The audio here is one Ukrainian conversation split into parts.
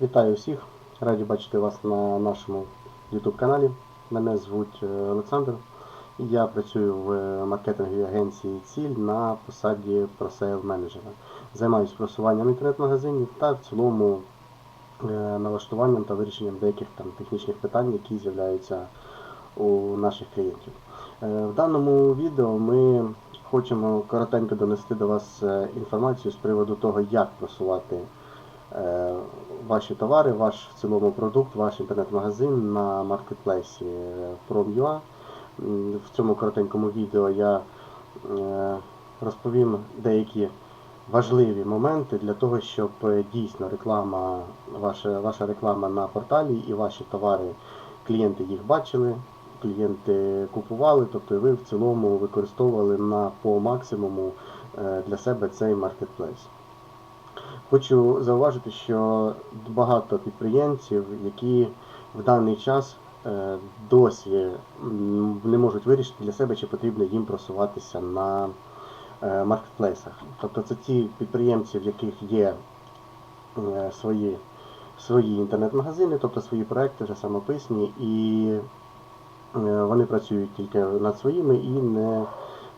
Вітаю всіх! Раді бачити вас на нашому YouTube каналі. Мене звуть е, Олександр. Я працюю в маркетинговій агенції Ціль на посаді просейл менеджера. Займаюся просуванням інтернет-магазинів та в цілому е, налаштуванням та вирішенням деяких там технічних питань, які з'являються у наших клієнтів. Е, В даному відео ми хочемо коротенько донести до вас е, інформацію з приводу того, як просувати е, ваші товари, ваш в цілому продукт, ваш інтернет-магазин на маркетплейсі е, Prom.ua. В цьому коротенькому відео я е, розповім деякі важливі моменти для того, щоб е, дійсно реклама, ваша, ваша реклама на порталі і ваші товари, клієнти їх бачили, клієнти купували, тобто ви в цілому використовували на по максимуму е, для себе цей маркетплейс. Хочу зауважити, що багато підприємців, які в даний час е, досі не можуть вирішити для себе, чи потрібно їм просуватися на е, маркетплейсах. Тобто це ті підприємці, в яких є е, свої, свої інтернет-магазини, тобто свої проекти вже самописні, і вони працюють тільки над своїми і не,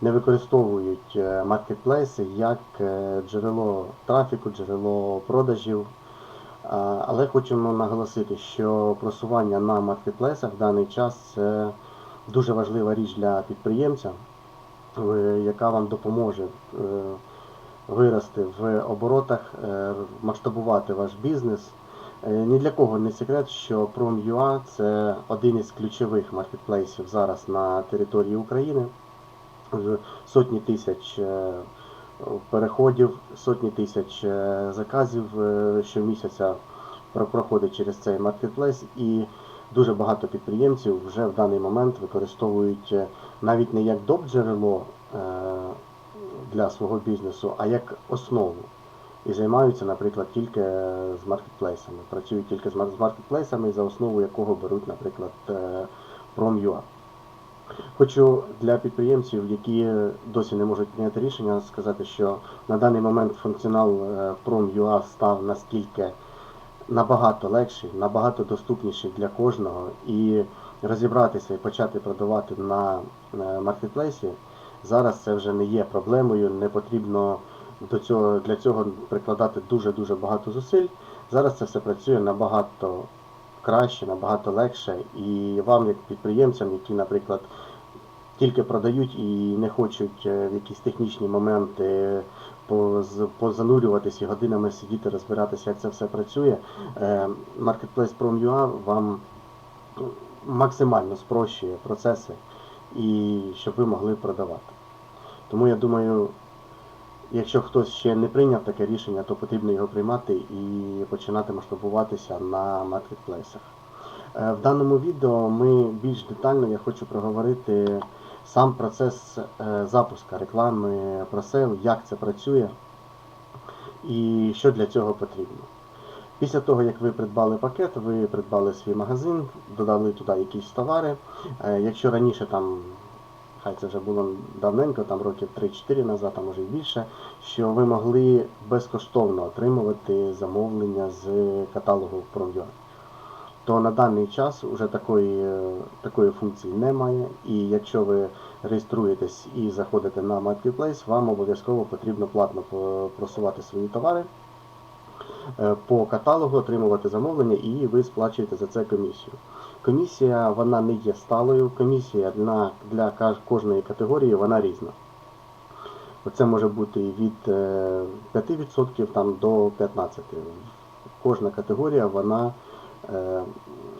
не використовують е, маркетплейси як е, джерело трафіку, джерело продажів. Але хочемо наголосити, що просування на маркетплейсах в даний час це дуже важлива річ для підприємця, е, яка вам допоможе е, вирости в оборотах, е, масштабувати ваш бізнес. Е, Ні для кого не секрет, що Prom.ua – це один із ключових маркетплейсів зараз на території України. Сотні тисяч е, переходів, сотні тисяч е, заказів е, щомісяця проходить через цей маркетплейс і дуже багато підприємців вже в даний момент використовують навіть не як доп джерело для свого бізнесу, а як основу. І займаються, наприклад, тільки з маркетплейсами. Працюють тільки з маркетплейсами, за основу якого беруть, наприклад, Prom.ua. Хочу для підприємців, які досі не можуть прийняти рішення, сказати, що на даний момент функціонал е, Prom.ua став наскільки набагато легший, набагато доступніший для кожного, і розібратися і почати продавати на е, маркетплейсі зараз це вже не є проблемою, не потрібно до цього, для цього прикладати дуже-дуже багато зусиль. Зараз це все працює набагато краще, набагато легше, і вам, як підприємцям, які, наприклад, тільки продають і не хочуть е, в якісь технічні моменти поз- позанурюватися і годинами сидіти, розбиратися, як це все працює. е, Marketplace Prom.ua вам максимально спрощує процеси і щоб ви могли продавати. Тому я думаю, якщо хтось ще не прийняв таке рішення, то потрібно його приймати і починати масштабуватися на маркетплейсах. Е, В даному відео ми більш детально я хочу проговорити сам процес е, запуску реклами про SEO, як це працює і що для цього потрібно. Після того, як ви придбали пакет, ви придбали свій магазин, додали туди якісь товари. Е, Якщо раніше там, хай це вже було давненько, там років 3-4 назад, а може і більше, що ви могли безкоштовно отримувати замовлення з каталогу Prom.ua то на даний час вже такої, е, такої функції немає. І якщо ви реєструєтесь і заходите на Marketplace, вам обов'язково потрібно платно просувати свої товари е, по каталогу, отримувати замовлення і ви сплачуєте за це комісію. Комісія вона не є сталою, комісія для, для кожної категорії вона різна. Це може бути від е, 5% там, до 15%. Кожна категорія вона е,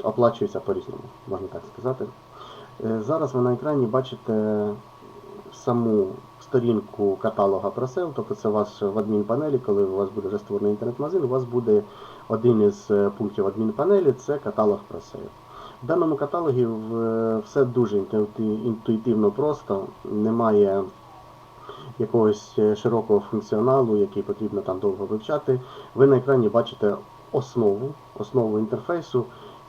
оплачується по-різному, можна так сказати. Е, Зараз ви на екрані бачите саму сторінку каталога ProSale, тобто це у вас в адмінпанелі, коли у вас буде вже створений інтернет-магазин, у вас буде один із е, пунктів адмінпанелі це каталог ProSale. В даному каталогі все дуже інтуїтивно просто, немає якогось е, широкого функціоналу, який потрібно там довго вивчати. Ви на екрані бачите основу, основу інтерфейсу.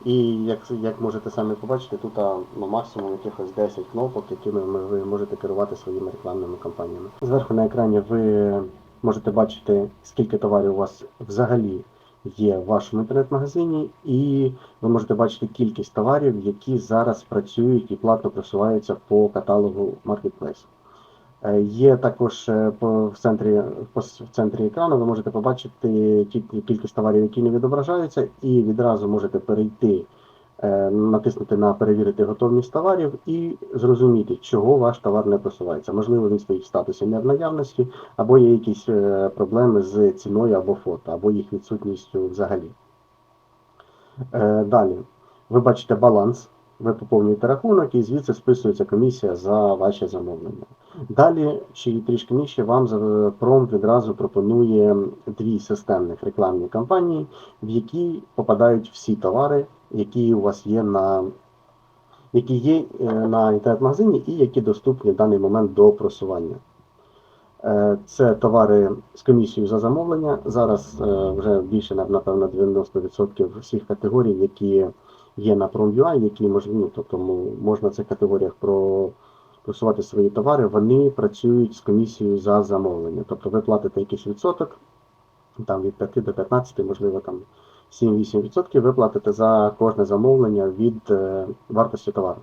І як, як можете самі побачити, тут ну, максимум якихось 10 кнопок, якими ми- ви можете керувати своїми рекламними кампаніями. Зверху на екрані ви можете бачити, скільки товарів у вас взагалі є в вашому інтернет-магазині, і ви можете бачити кількість товарів, які зараз працюють і платно просуваються по каталогу Marketplace. Е, Є також е, в центрі, в центрі екрану ви можете побачити кількість товарів, які не відображаються, і відразу можете перейти, натиснути на перевірити готовність товарів і зрозуміти, чого ваш товар не просувається. Можливо, він стоїть в статусі не в наявності, або є якісь е, проблеми з ціною або фото, або їх відсутністю взагалі. Е, Далі, ви бачите баланс, ви поповнюєте рахунок і звідси списується комісія за ваше замовлення. Далі, чи трішки нижче, вам за- пром відразу пропонує дві системних рекламні кампанії, в які попадають всі товари, які у вас є на які є е, на інтернет-магазині і які доступні в даний момент до просування. Е, Це товари з комісією за замовлення. Зараз е, вже більше, напевно, 90% всіх категорій, які є на Prom.ua, які мож, ну, тобто можна в цих категоріях про, просувати свої товари, вони працюють з комісією за замовлення. Тобто ви платите якийсь відсоток, там від 5 до 15, можливо, там 7-8% ви платите за кожне замовлення від е, вартості товару.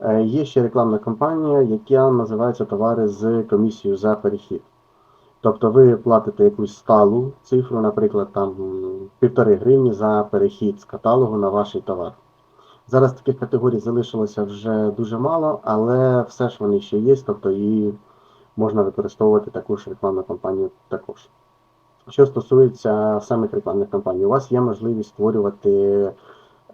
Е, Є ще рекламна кампанія, яка називається товари з комісією за перехід. Тобто ви платите якусь сталу цифру, наприклад, там м, півтори гривні за перехід з каталогу на ваш товар. Зараз таких категорій залишилося вже дуже мало, але все ж вони ще є, тобто і можна використовувати таку ж рекламну кампанію також. Що стосується самих рекламних кампаній, у вас є можливість створювати е,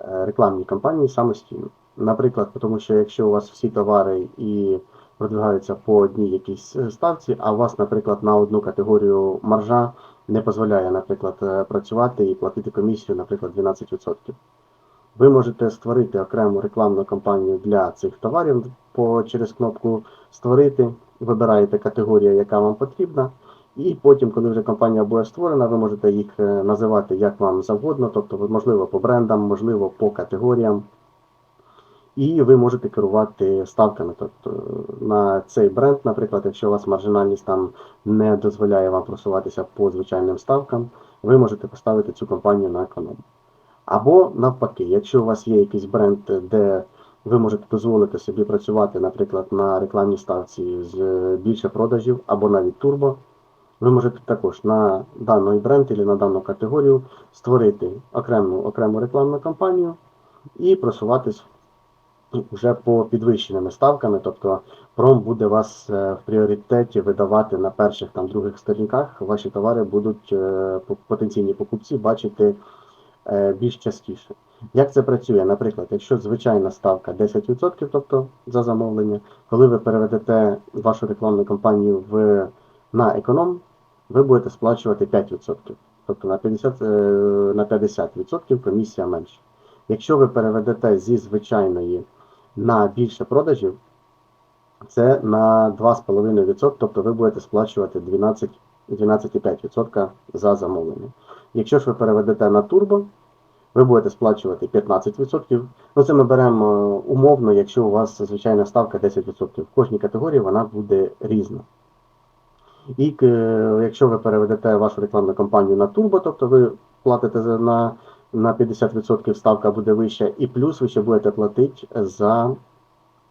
рекламні кампанії самостійно. Наприклад, тому що якщо у вас всі товари і продвигаються по одній якійсь е, ставці, а у вас, наприклад, на одну категорію маржа не дозволяє, наприклад, е, працювати і платити комісію, наприклад, 12%. Ви можете створити окрему рекламну кампанію для цих товарів по, через кнопку Створити, вибираєте категорію, яка вам потрібна, і потім, коли вже компанія буде створена, ви можете їх е, називати як вам завгодно, тобто, можливо, по брендам, можливо, по категоріям. І ви можете керувати ставками. Тобто на цей бренд, наприклад, якщо у вас маржинальність там не дозволяє вам просуватися по звичайним ставкам, ви можете поставити цю компанію на економ. Або навпаки, якщо у вас є якийсь бренд, де ви можете дозволити собі працювати, наприклад, на рекламній ставці з більше продажів або навіть турбо, ви можете також на даний бренд або на дану категорію створити окрему, окрему рекламну кампанію і просуватись вже по підвищеними ставками, тобто пром буде вас е, в пріоритеті видавати на перших там других сторінках. Ваші товари будуть е, по- потенційні покупці бачити е, більш частіше. Як це працює? Наприклад, якщо звичайна ставка 10%, тобто за замовлення, коли ви переведете вашу рекламну кампанію в, на економ, ви будете сплачувати 5%. Тобто на 50%, е, на 50% комісія менша. Якщо ви переведете зі звичайної на більше продажів, це на 2,5%, тобто ви будете сплачувати 12,5% за замовлення. Якщо ж ви переведете на турбо, ви будете сплачувати 15%. Ну це ми беремо е, умовно, якщо у вас звичайна ставка 10%. В кожній категорії вона буде різна. І е, якщо ви переведете вашу рекламну кампанію на турбо, тобто ви платите на, на 50% ставка буде вища, і плюс ви ще будете платити за,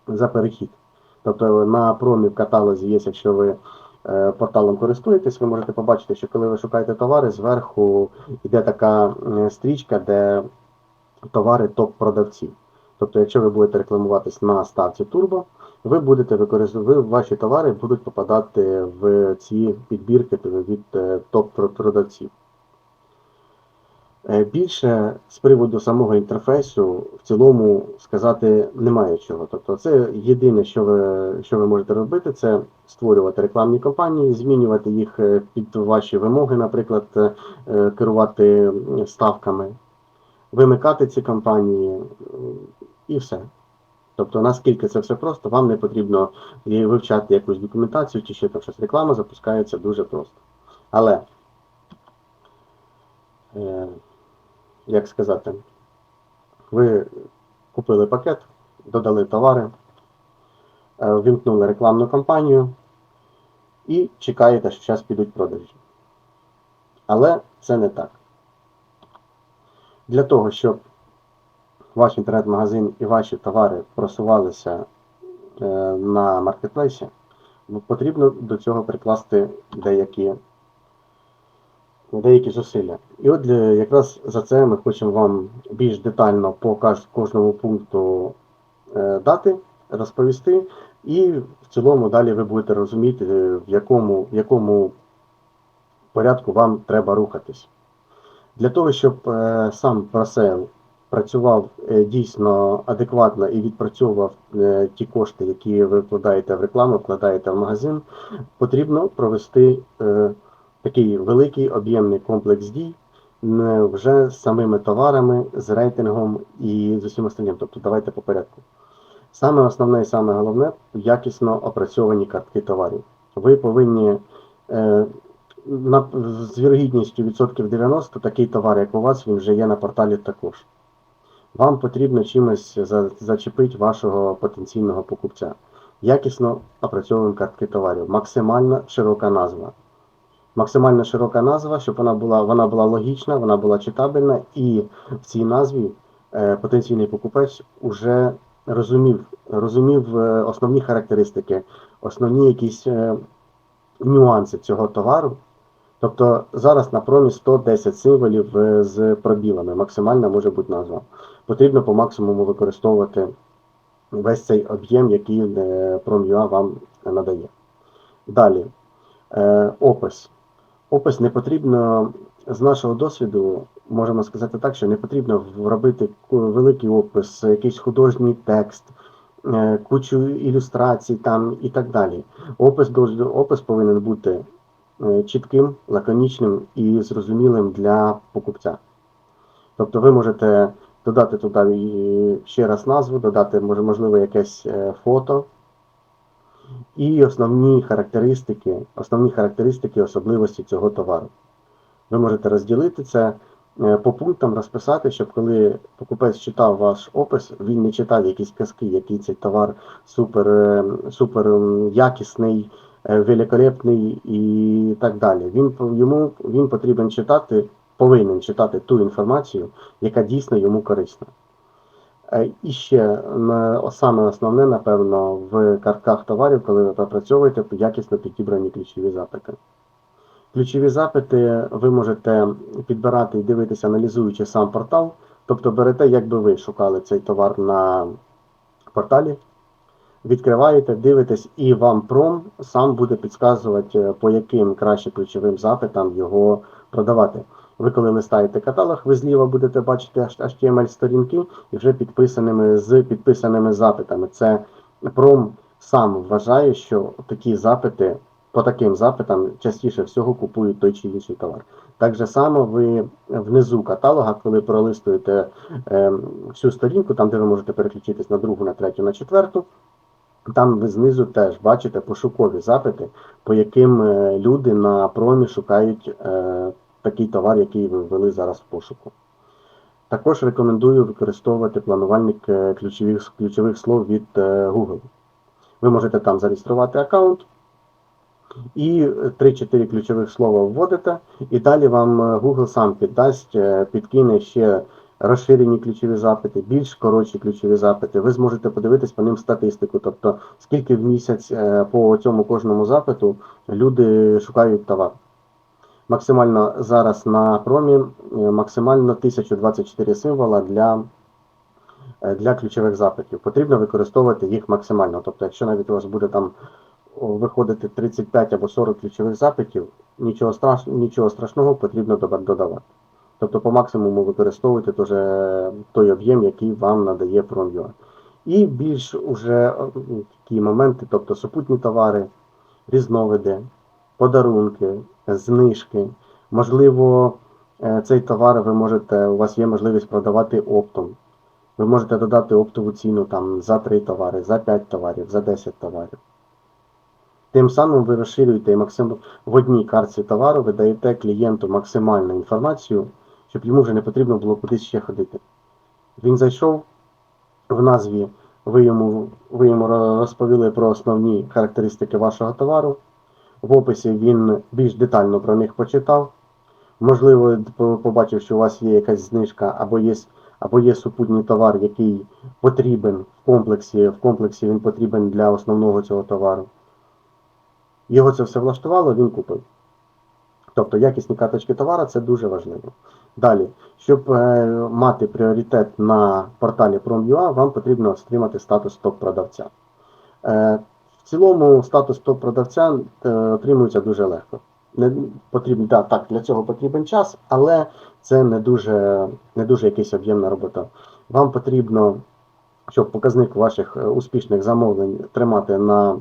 за перехід. Тобто на промі в каталозі є, якщо ви порталом користуєтесь, ви можете побачити, що коли ви шукаєте товари, зверху йде така е, стрічка, де товари топ-продавців. Тобто, якщо ви будете рекламуватись на ставці Turbo, ви будете використовувати, ваші товари будуть попадати в ці підбірки від е, топ-продавців. Е, Більше з приводу самого інтерфейсу в цілому сказати немає чого. Тобто, це єдине, що ви, що ви можете робити, це створювати рекламні кампанії, змінювати їх е, під ваші вимоги, наприклад, е, керувати ставками, вимикати ці кампанії і все. Тобто, наскільки це все просто, вам не потрібно вивчати якусь документацію чи ще там щось. Реклама запускається дуже просто. Але, як сказати, ви купили пакет, додали товари, е, ввімкнули рекламну кампанію і чекаєте, що зараз підуть продажі. Але це не так. Для того, щоб ваш інтернет-магазин і ваші товари просувалися е, на маркетплейсі, потрібно до цього прикласти деякі, деякі зусилля. І от якраз за це ми хочемо вам більш детально по кожному пункту е, дати, розповісти, і в цілому далі ви будете розуміти, е, в якому, в якому порядку вам треба рухатись. Для того, щоб е, сам просейл працював е, дійсно адекватно і відпрацьовував е, ті кошти, які ви вкладаєте в рекламу, вкладаєте в магазин, потрібно провести е, такий великий об'ємний комплекс дій вже з самими товарами, з рейтингом і з усім остальним. Тобто давайте по порядку. Саме основне і саме головне якісно опрацьовані картки товарів. Ви повинні е, на, з вірогідністю відсотків 90 такий товар, як у вас, він вже є на порталі також. Вам потрібно чимось за, зачепити вашого потенційного покупця. Якісно опрацьовуємо картки товарів. Максимально широка назва. Максимально широка назва, щоб вона була, вона була логічна, вона була читабельна, і в цій назві е, потенційний покупець уже розумів, розумів е, основні характеристики, основні якісь е, нюанси цього товару. Тобто зараз на промі 110 символів е, з пробілами, максимальна може бути назва. Потрібно по максимуму використовувати весь цей об'єм, який е, Prom.ua вам надає. Далі, е, опис. Опис не потрібно, з нашого досвіду, можемо сказати так, що не потрібно робити великий опис, якийсь художній текст, е, кучу ілюстрацій там і так далі. Опис, опис повинен бути е, чітким, лаконічним і зрозумілим для покупця. Тобто ви можете додати туди ще раз назву, додати можливо якесь е, фото. І основні характеристики, основні характеристики, особливості цього товару. Ви можете розділити це е, по пунктам, розписати, щоб коли покупець читав ваш опис, він не читав якісь казки, який цей товар супер, е, супер якісний, е, великолепний і так далі. Він йому він потрібен читати, повинен читати ту інформацію, яка дійсно йому корисна. Е, І ще саме основне, напевно, в картках товарів, коли ви опрацьовуєте якісно підібрані ключові запити. Ключові запити ви можете підбирати і дивитися, аналізуючи сам портал. Тобто берете, як би ви шукали цей товар на порталі, відкриваєте, дивитесь, і вам пром сам буде підказувати, е, по яким краще ключовим запитам його продавати. Ви коли листаєте каталог, ви зліва будете бачити HTML сторінки і вже підписаними з підписаними запитами. Це пром сам вважає, що такі запити по таким запитам частіше всього купують той чи інший товар. Так же само ви внизу каталога, коли пролистуєте е, всю сторінку, там де ви можете переключитись на другу, на третю, на четверту. Там ви знизу теж бачите пошукові запити, по яким е, люди на промі шукають е, такий товар, який ви ввели зараз в пошуку. Також рекомендую використовувати планувальник е, ключових, ключових слов від е, Google. Ви можете там зареєструвати аккаунт і 3-4 ключових слова вводите, і далі вам е, Google сам піддасть, підкине ще розширені ключові запити, більш коротші ключові запити. Ви зможете подивитись по ним статистику, тобто скільки в місяць по цьому кожному запиту люди шукають товар. Максимально зараз на промі е, максимально 1024 символа для, е, для ключових запитів. Потрібно використовувати їх максимально. Тобто, якщо навіть у вас буде там виходити 35 або 40 ключових запитів, нічого, страш... нічого страшного потрібно додавати. Тобто по максимуму використовуйте теж той об'єм, який вам надає Prom.ua. І більш уже такі моменти, тобто супутні товари, різновиди, подарунки, знижки. Можливо, е, цей товар ви можете, у вас є можливість продавати оптом. Ви можете додати оптову ціну там за 3 товари, за 5 товарів, за 10 товарів. Тим самим ви розширюєте максим... в одній картці товару, ви даєте клієнту максимальну інформацію, щоб йому вже не потрібно було кудись ще ходити. Він зайшов в назві, ви йому, ви йому розповіли про основні характеристики вашого товару. В описі він більш детально про них почитав. можливо, побачив, що у вас є якась знижка, або є, або є супутній товар, який потрібен в комплексі, в комплексі він потрібен для основного цього товару. Його це все влаштувало, він купив. Тобто якісні карточки товару це дуже важливо. Далі, щоб е, мати пріоритет на порталі Prom.ua, вам потрібно отримати статус топ-продавця. Е, в цілому статус топ-продавця е, отримується дуже легко. Не потрібно, да, так, для цього потрібен час, але це не дуже, не дуже якась об'ємна робота. Вам потрібно, щоб показник ваших е, успішних замовлень тримати на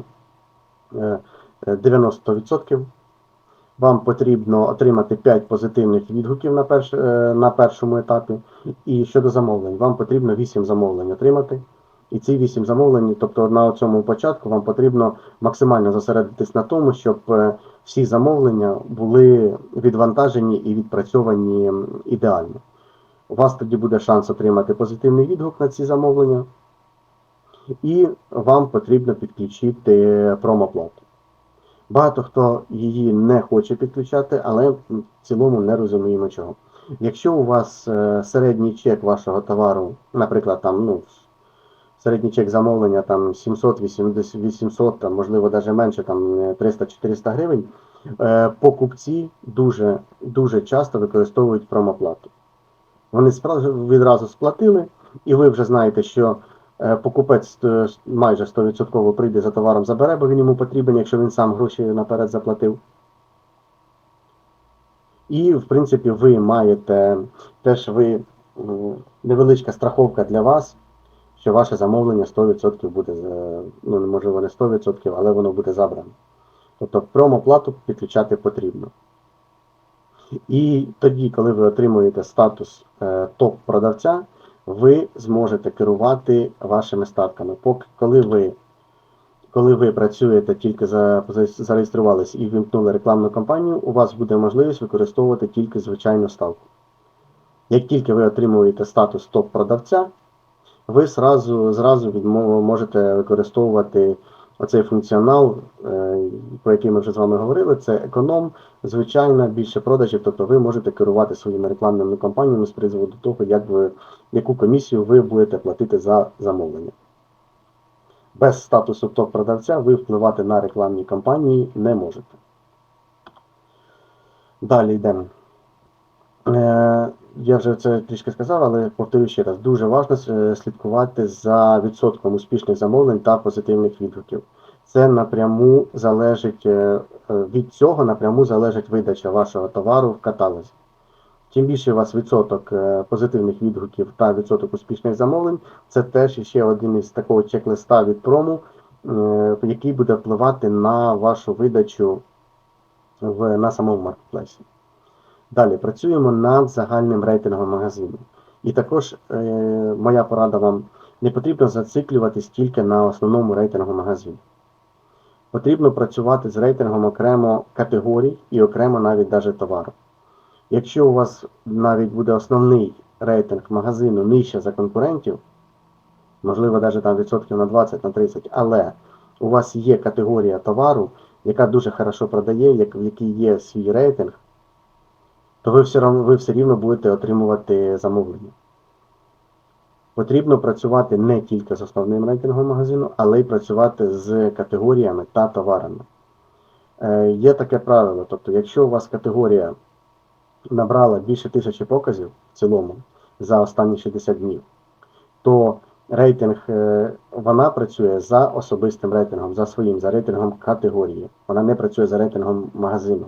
е, е, 90%. Вам потрібно отримати 5 позитивних відгуків на, перш, на першому етапі. І щодо замовлень, вам потрібно 8 замовлень отримати. І ці 8 замовлень, тобто на цьому початку, вам потрібно максимально зосередитись на тому, щоб е, всі замовлення були відвантажені і відпрацьовані ідеально. У вас тоді буде шанс отримати позитивний відгук на ці замовлення, і вам потрібно підключити промоплату. Багато хто її не хоче підключати, але в цілому не розуміємо чого. Якщо у вас е, середній чек вашого товару, наприклад, там, ну, середній чек замовлення там 700, 800, 800 там, можливо, навіть менше, там е, 300-400 гривень, е, покупці дуже, дуже часто використовують промоплату. Вони відразу сплатили, і ви вже знаєте, що е, покупець е, майже 100% прийде за товаром, забере, бо він йому потрібен, якщо він сам гроші наперед заплатив. І, в принципі, ви маєте теж ви невеличка страховка для вас, що ваше замовлення 100% буде, е, ну, можливо, не 100%, але воно буде забрано. Тобто промоплату підключати потрібно. І тоді, коли ви отримуєте статус е, топ-продавця, ви зможете керувати вашими статками. Поки коли ви, коли ви працюєте, тільки за, зареєструвались і вимкнули рекламну кампанію, у вас буде можливість використовувати тільки звичайну ставку. Як тільки ви отримуєте статус топ-продавця, ви зразу, зразу відмо- можете використовувати оцей функціонал, е, про який ми вже з вами говорили, це економ, звичайно, більше продажів, тобто ви можете керувати своїми рекламними кампаніями з приводу того, як ви, яку комісію ви будете платити за замовлення. Без статусу топ-продавця ви впливати на рекламні кампанії не можете. Далі йдемо. Е, Я вже це трішки сказав, але повторю ще раз, дуже важливо слідкувати за відсотком успішних замовлень та позитивних відгуків. Це напряму залежить е, е, від цього напряму залежить видача вашого товару в каталозі. Чим більше у вас відсоток е, позитивних відгуків та відсоток успішних замовлень, це теж ще один із такого чек-листа від прому, е, який буде впливати на вашу видачу в, на самому маркетплейсі. Далі працюємо над загальним рейтингом магазину. І також е, моя порада вам не потрібно зациклюватись тільки на основному рейтингу магазину. Потрібно працювати з рейтингом окремо категорій і окремо навіть навіть товару. Якщо у вас навіть буде основний рейтинг магазину нижче за конкурентів, можливо, навіть там відсотків на 20 на 30, але у вас є категорія товару, яка дуже хорошо продає, як, в якій є свій рейтинг, то ви все, рав- ви все рівно будете отримувати замовлення. Потрібно працювати не тільки з основним рейтингом магазину, але й працювати з категоріями та товарами. Е, є таке правило, тобто, якщо у вас категорія набрала більше тисячі показів в цілому за останні 60 днів, то рейтинг е, вона працює за особистим рейтингом, за своїм, за рейтингом категорії. Вона не працює за рейтингом магазину.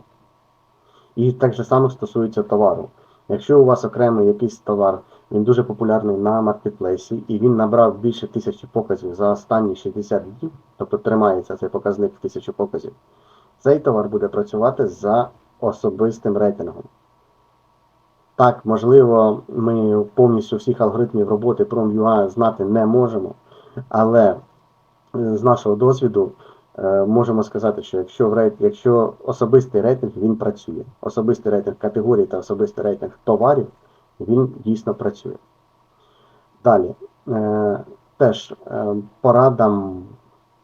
І так же само стосується товару. Якщо у вас окремий якийсь товар, він дуже популярний на маркетплейсі, і він набрав більше тисячі показів за останні 60 днів, тобто тримається цей показник в тисячу показів, цей товар буде працювати за особистим рейтингом. Так, можливо, ми повністю всіх алгоритмів роботи Prom.ua знати не можемо, але з нашого досвіду можемо сказати, що якщо, в рейт, якщо особистий рейтинг він працює, особистий рейтинг категорій та особистий рейтинг товарів, він дійсно працює. Далі, е, теж е, порадам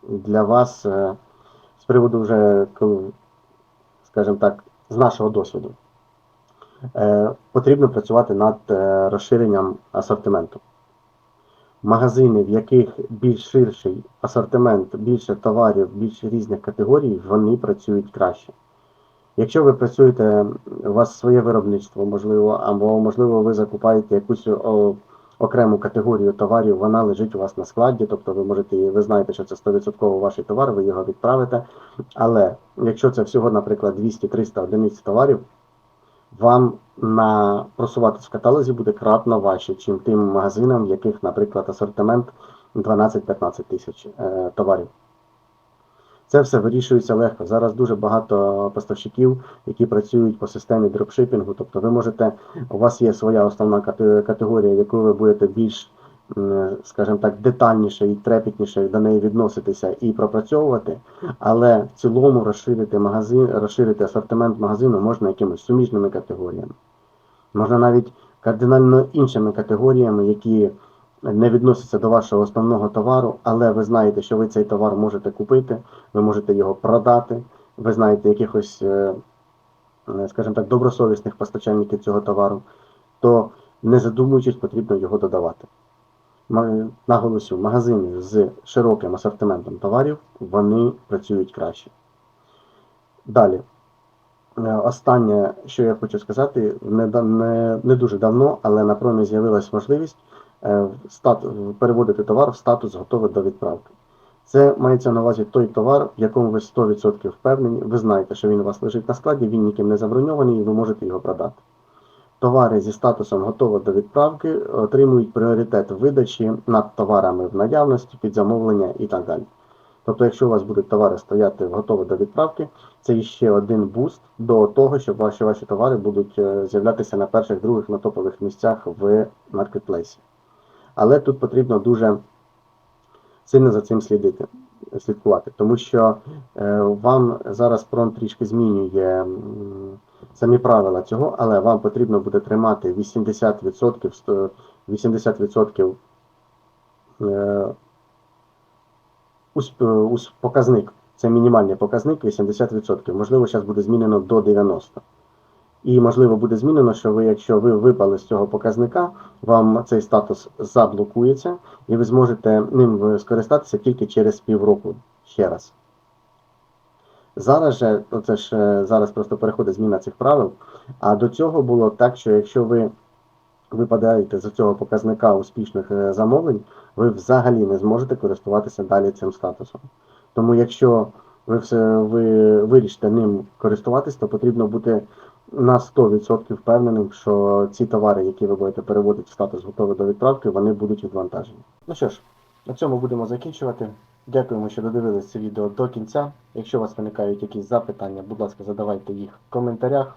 для вас е, з приводу вже, скажімо так, з нашого досвіду. Е, Потрібно працювати над е, розширенням асортименту. Магазини, в яких більш ширший асортимент, більше товарів, більше різних категорій, вони працюють краще. Якщо ви працюєте, у вас своє виробництво, можливо, або можливо ви закупаєте якусь окрему категорію товарів, вона лежить у вас на складі, тобто ви можете, ви знаєте, що це 100% ваш товар, ви його відправите. Але якщо це всього, наприклад, 200-300 одиниць товарів, вам на просуватись в каталозі буде кратно важче, чим тим магазинам, в яких, наприклад, асортимент 12-15 тисяч е, товарів. Це все вирішується легко. Зараз дуже багато поставщиків, які працюють по системі дропшипінгу. Тобто ви можете, у вас є своя основна кате- категорія, яку ви будете більш, скажімо так, детальніше і трепетніше до неї відноситися і пропрацьовувати, але в цілому розширити магазин, розширити асортимент магазину можна якимись суміжними категоріями. Можна навіть кардинально іншими категоріями, які не відносяться до вашого основного товару, але ви знаєте, що ви цей товар можете купити, ви можете його продати, ви знаєте якихось, е, е, скажімо так, добросовісних постачальників цього товару, то не задумуючись, потрібно його додавати. Наголосю, магазини з широким асортиментом товарів, вони працюють краще. Далі. Е, Останнє, що я хочу сказати, не, не, не дуже давно, але на промі з'явилась можливість е, стат, переводити товар в статус готовий до відправки. Це мається на увазі той товар, в якому ви 100% впевнені, ви знаєте, що він у вас лежить на складі, він ніким не заброньований і ви можете його продати. Товари зі статусом готово до відправки отримують пріоритет видачі над товарами в наявності, під замовлення і так далі. Тобто, якщо у вас будуть товари стояти готові до відправки, це ще один буст до того, щоб ваші ваші товари будуть е, з'являтися на перших, других, на топових місцях в маркетплейсі. Але тут потрібно дуже сильно за цим слідити, слідкувати, тому що е, вам зараз пром трішки змінює самі правила цього, але вам потрібно буде тримати 80%, 80% е, е, показник. Це мінімальний показник 80%. Можливо, зараз буде змінено до 90%. І можливо буде змінено, що ви, якщо ви випали з цього показника, вам цей статус заблокується, і ви зможете ним е, скористатися тільки через півроку ще раз. Зараз же, це ж е, зараз просто переходить зміна цих правил. А до цього було так, що якщо ви випадаєте з цього показника успішних е, замовлень, ви взагалі не зможете користуватися далі цим статусом. Тому якщо ви все ви вирішите ним користуватись, то потрібно бути на 100% впевненим, що ці товари, які ви будете переводити в статус готовий до відправки, вони будуть відвантажені. Ну що ж, на цьому будемо закінчувати. Дякуємо, що додивились це відео до кінця. Якщо у вас виникають якісь запитання, будь ласка, задавайте їх в коментарях.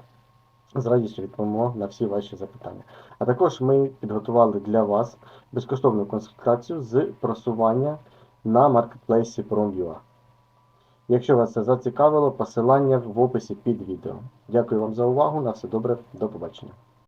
З радістю відповімо на всі ваші запитання. А також ми підготували для вас безкоштовну консультацію з просування на маркетплейсі Prom.ua. Якщо вас це зацікавило, посилання в описі під відео. Дякую вам за увагу. На все добре, до побачення.